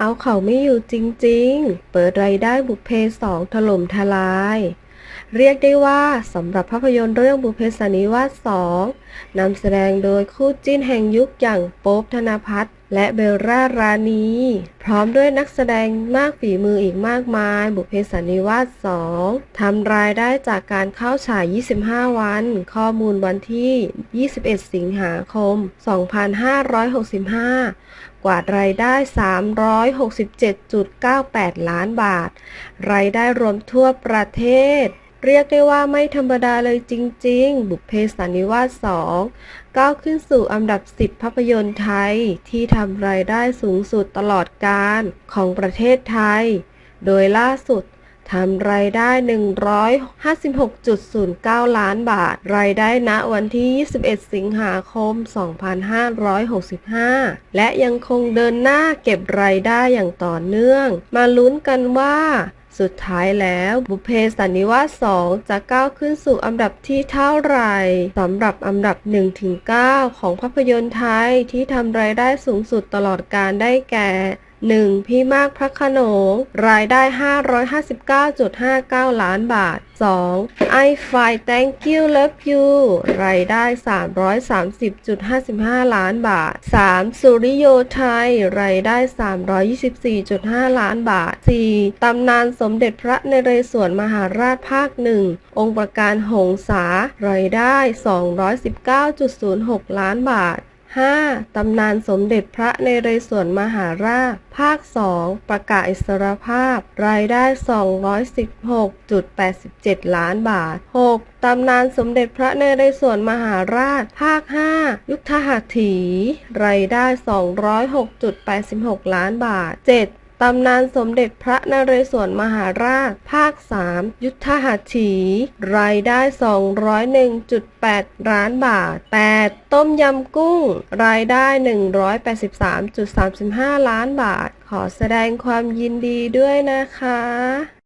เอาเขาไม่อยู่จริงๆ เปิดรายได้บุพเพสองถล่มทลาย เรียกได้ว่าสำหรับภาพยนตร์เรื่องบุพเพสนนิวาสสองนำแสดงโดยคู่จิ้นแห่งยุคอย่างโป๊บธนพัฒน์ และเบลล่ารานี พร้อมด้วยนักแสดงมากฝีมืออีกมากมาย บุพเพสันนิวาสสองทำรายได้จากการเข้าฉาย 25 วัน ข้อมูลวันที่ 21 สิงหาคม 2565 กวาดรายได้ 367.98 ล้านบาท รายได้รวมทั่วประเทศ เรียกได้ว่าไม่ธรรมดาเลยจริง ๆ บุพเพสันนิวาส 2 ก้าวขึ้นสู่อันดับ 10 ภาพยนตร์ไทย ที่ทำรายได้สูงสุดตลอดการของประเทศไทย โดยล่าสุดทำรายได้ 156.09 ล้านบาท รายได้ณวันที่ 21 สิงหาคม 2565 และยังคงเดินหน้าเก็บรายได้อย่างต่อเนื่อง มาลุ้นกันว่า สุดท้ายแล้วบุเพสันนิวาส2จะก้าวขึ้นสู่อันดับที่เท่าไหร่สำหรับอันดับ 1-9 ของภาพยนตร์ไทยที่ทำรายได้สูงสุดตลอดการได้แก่ 1. พี่มากพระขนง รายได้ 559.59 ล้านบาท 2. I f i g h thank You Love You รายได้ 330.55 ล้านบาท 3. สุริโยไทย รายได้ 324.5 ล้านบาท 4. ตำนานสมเด็จพระนเรศวรมหาราชภาคหนึ่ง องค์ประการหงสารายได้ 219.06 ล้านบาท 5. ตำนานสมเด็จพระในเรศวรมหาราช ภาค 2 ประกาศอิสรภาพ รายได้ 216.87 ล้านบาท 6. ตำนานสมเด็จพระในเรศวรมหาราช ภาค 5 ยุทธหัตถี รายได้ 206.86 ล้านบาท 7. ตำนานสมเด็จพระนเรศวรมหาราช ภาค 3 ยุทธหัตถี รายได้ 201.8 ล้านบาท 8. ต้มยำกุ้ง รายได้ 183.35 ล้านบาท ขอแสดงความยินดีด้วยนะคะ